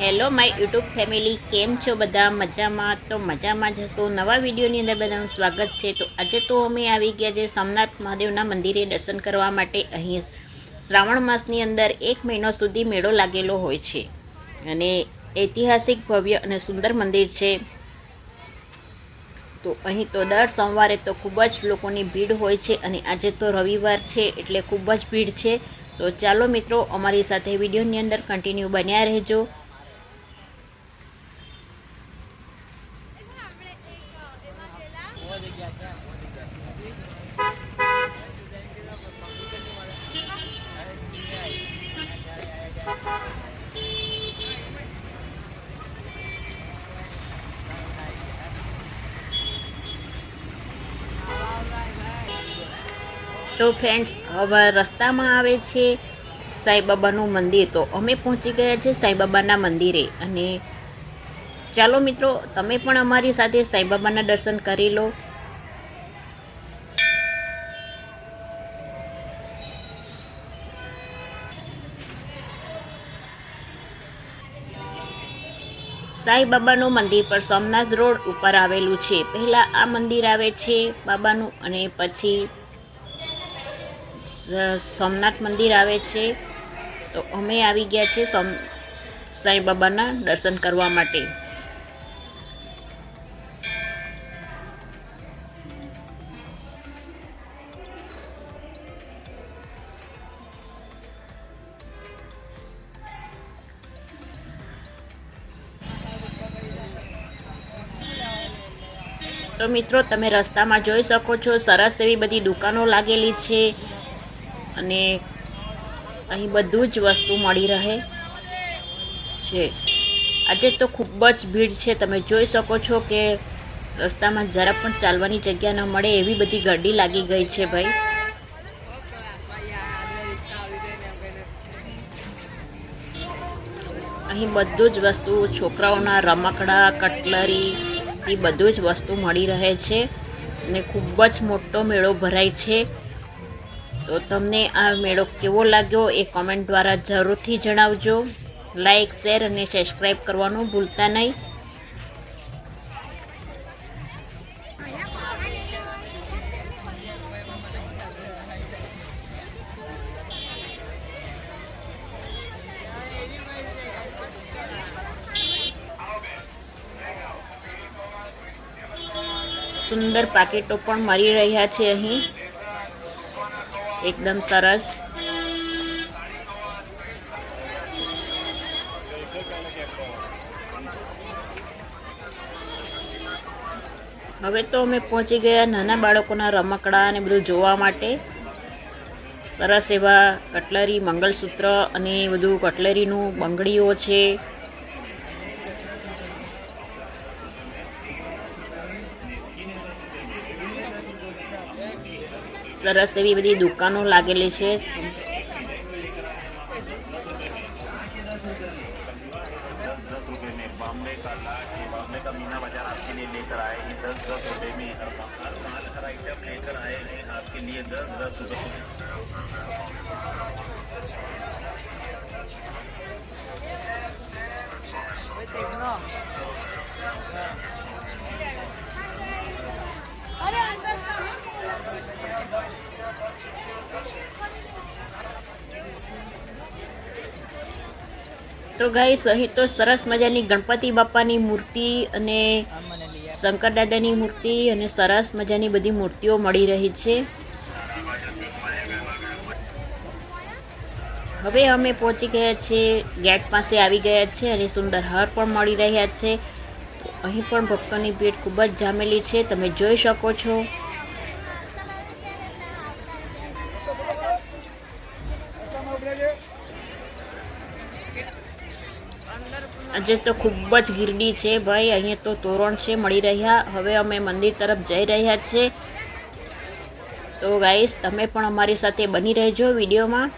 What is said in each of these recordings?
Hello my YouTube family કેમ છો બધા? મજામાં? તો મજામાં જશો નવા વિડીયોની અંદર બધાનું સ્વાગત છે. તો આજે તો અમે આવી ગયા છે સોમનાથ મહાદેવના મંદિરે દર્શન કરવા માટે. અહીં શ્રાવણ માસની અંદર એક મહિનો સુધી મેળો લાગેલો હોય છે. અને ઐતિહાસિક, ભવ્ય અને સુંદર મંદિર છે. તો અહીં તો દર સોમવારે તો ખૂબ જ લોકોની ભીડ હોય છે અને આજે તો રવિવાર છે એટલે ખૂબ જ ભીડ છે. તો ચાલો મિત્રો, અમારી સાથે વિડીયોની અંદર કન્ટિન્યુ બન્યા રહેજો. તો ફ્રેન્ડ્સ હવે રસ્તામાં આવે છે સાંઈબાબાનું મંદિર. તો અમે પહોંચી ગયા છે સાંઈબાબાના મંદિરે. અને ચાલો મિત્રો, તમે પણ અમારી સાથે સાંઈબાબાના દર્શન કરી લો. સાંઈબાબાનું મંદિર પર સોમનાથ રોડ ઉપર આવેલું છે. પહેલાં આ મંદિર આવે છે બાબાનું અને પછી સોમનાથ મંદિર આવે છે. તો અમે આવી ગયા છીએ સોમ, સાંઈ બાબાના દર્શન કરવા માટે. તો મિત્રો, તમે રસ્તામાં જોઈ શકો છો, સરસ એવી બધી દુકાનો લાગેલી છે. અને અહીં બધું જ વસ્તુ મળી રહે છે. આજે તો ખૂબ જ ભીડ છે. તમે જોઈ શકો છો કે રસ્તામાં જરા પણ ચાલવાની જગ્યા ન મળે એવી બધી ગરડી લાગી ગઈ છે ભાઈ. અહીં બધું જ વસ્તુ, છોકરાઓના રમકડા, કટલરી, એ બધું જ વસ્તુ મળી રહે છે. અને ખૂબ જ મોટો મેળો ભરાય છે. તો તમને આ મેળો કેવો લાગ્યો એ કોમેન્ટ દ્વારા જરૂરથી જણાવજો. લાઈક શેર અને સબસ્ક્રાઈબ કરવાનું ભૂલતા નહીં. સુંદર પાકેટો પણ મળી રહ્યા છે અહીં. એકદમ સરસ. હવે તો અમે પહોંચી ગયા નાના બાળકોના રમકડા અને બધું જોવા માટે. સરસ એવા કટલરી, મંગળસૂત્ર અને બધું કટલેરીનું બંગડીઓ છે. સરસ એવી બધી દુકાનો લાગેલી છે दस रुपए में बॉम्बे का लाट ये बॉम्बे का मीना बाजार आपके लिए लेकर आए हैं दस दस रुपए में हर हर माल हर आइटम लेकर आए हैं आपके लिए दस दस रुपए તો ગાઈસ, અહીં તો સરસ મજાની ગણપતિ બાપાની મૂર્તિ અને શંકર દાદાની મૂર્તિ અને સરસ મજાની બધી મૂર્તિઓ મળી રહી છે. હવે અમે પહોંચી ગયા છીએ ગેટ પાસે આવી ગયા છે અને સુંદર હાર પણ મળી રહ્યા છે. અહીં પણ ભક્તોની ભીડ ખૂબ જ જામેલી છે, તમે જોઈ શકો છો. આજે તો ખૂબ જ ગીરડી છે ભાઈ. અહીંયા તો તોરણ છે, મળી રહ્યા. હવે અમે મંદિર તરફ જઈ રહ્યા છે. તો ગાઈસ તમે પણ અમારી સાથે બની રહેજો વિડીયોમાં.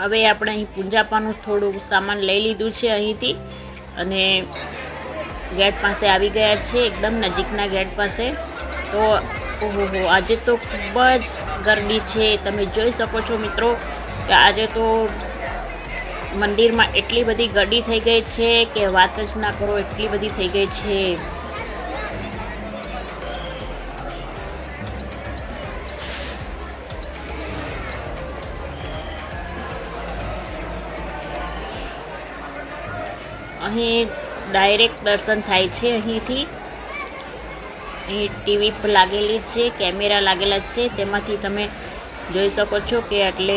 હવે આપણે અહીં પૂંજાપાનું થોડું સામાન લઈ લીધું છે અહીંથી. અને ગેટ પાસે આવી ગયા છે, એકદમ નજીકના ગેટ પાસે. તો ઓહો આજે તો ખૂબ જ ગરમી છે. તમે જોઈ શકો છો મિત્રો કે આજે તો મંદિરમાં એટલી બધી ગરડી થઈ ગઈ છે કે વાત જ ના કરો, એટલી બધી થઈ ગઈ છે. અહીં ડાયરેક્ટ દર્શન થાય છે અહીંથી. અહીં ટીવી લાગેલી છે, કેમેરા લાગેલા છે, તેમાંથી તમે જોઈ શકો છો કે એટલે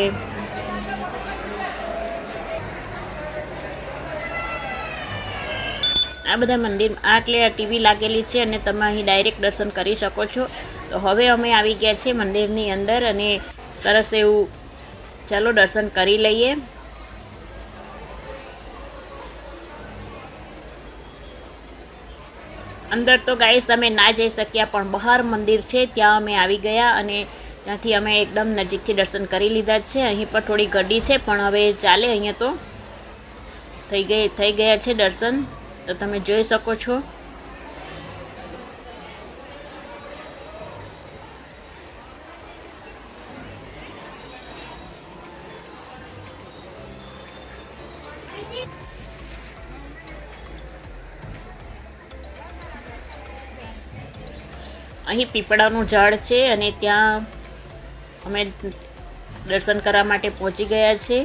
આ બધા મંદિર, આટલે આ ટીવી લાગેલી છે અને તમે અહીં ડાયરેક્ટ દર્શન કરી શકો છો. તો હવે અમે આવી ગયા છીએ મંદિરની અંદર અને સરસ એવું ચાલો દર્શન કરી લઈએ. અંદર તો ગાઈસ અમે ના જઈ શક્યા, પણ બહાર મંદિર છે, ત્યાં અમે આવી ગયા અને ત્યાંથી અમે એકદમ નજીકથી દર્શન કરી લીધા છે. અહીં પર થોડી ગડી છે, પણ હવે ચાલે અહીંયા તો. થઈ ગઈ, થઈ ગયા છે દર્શન. તો તમે જોઈ શકો છો. અહીં પીપળાનું ઝાડ છે અને ત્યાં અમે દર્શન કરવા માટે પહોંચી ગયા છે.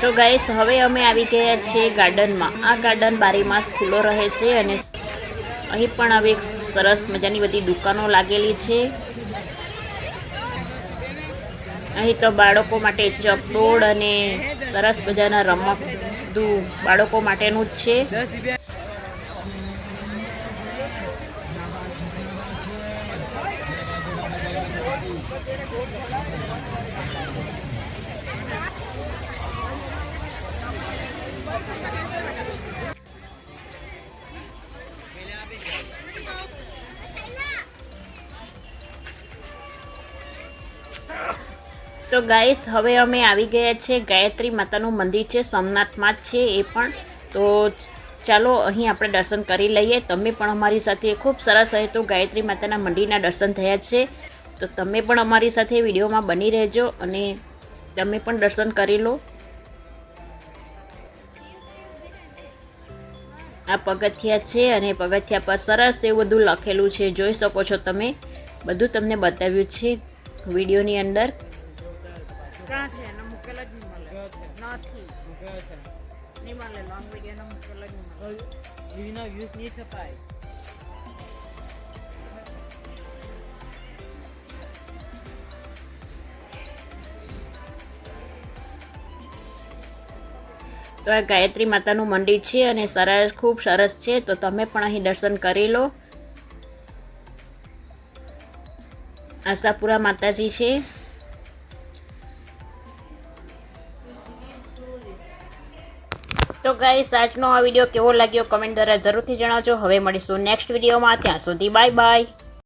તો ગાઈસ હવે અમે આવી ગયા છીએ ગાર્ડનમાં. આ ગાર્ડન બારી ખુલ્લો રહે છે અને અહીં પણ હવે સરસ મજાની બધી દુકાનો લાગેલી છે. અહીં તો બાળકો માટે ચકડોળ અને સરસ મજાના રમકડું બાળકો માટેનું જ છે. તો ગાઈસ, હવે અમે આવી ગયા છે ગાયત્રી માતાનું મંદિર છે સોમનાથમાં જ છે એ પણ. તો ચાલો, અહીં આપણે દર્શન કરી લઈએ. તમે પણ અમારી સાથે ખૂબ સરસ હોય તો ગાયત્રી માતાના મંદિરના દર્શન થયા છે. તો તમે પણ અમારી સાથે વિડીયોમાં બની રહેજો અને તમે પણ દર્શન કરી લો. આ પગથિયા છે અને પગથિયા પર સરસ એવું બધું લખેલું છે. જોઈ શકો છો તમે. બધું તમને બતાવ્યું છે વિડીયોની અંદર. ક્યાં છે એને મૂકેલ જ નહીં મળે. નથી. નહીં મળે લોંગ વિડીયોનો મૂકેલ જ નહીં મળે. એના વ્યૂઝ નહીં છપાય. તો આ ગાયત્રી માતાનું મંદિર છે અને સરસ ખૂબ સરસ છે. તો તમે પણ અહીં દર્શન કરી લો. આશાપુરા માતાજી છે. તો ગાઈસ આજનો આ વીડિયો કેવો લાગ્યો કમેન્ટ દ્વારા જરૂરથી જણાવજો. હવે મળીશું નેક્સ્ટ વિડીયોમાં. ત્યાં સુધી બાય બાય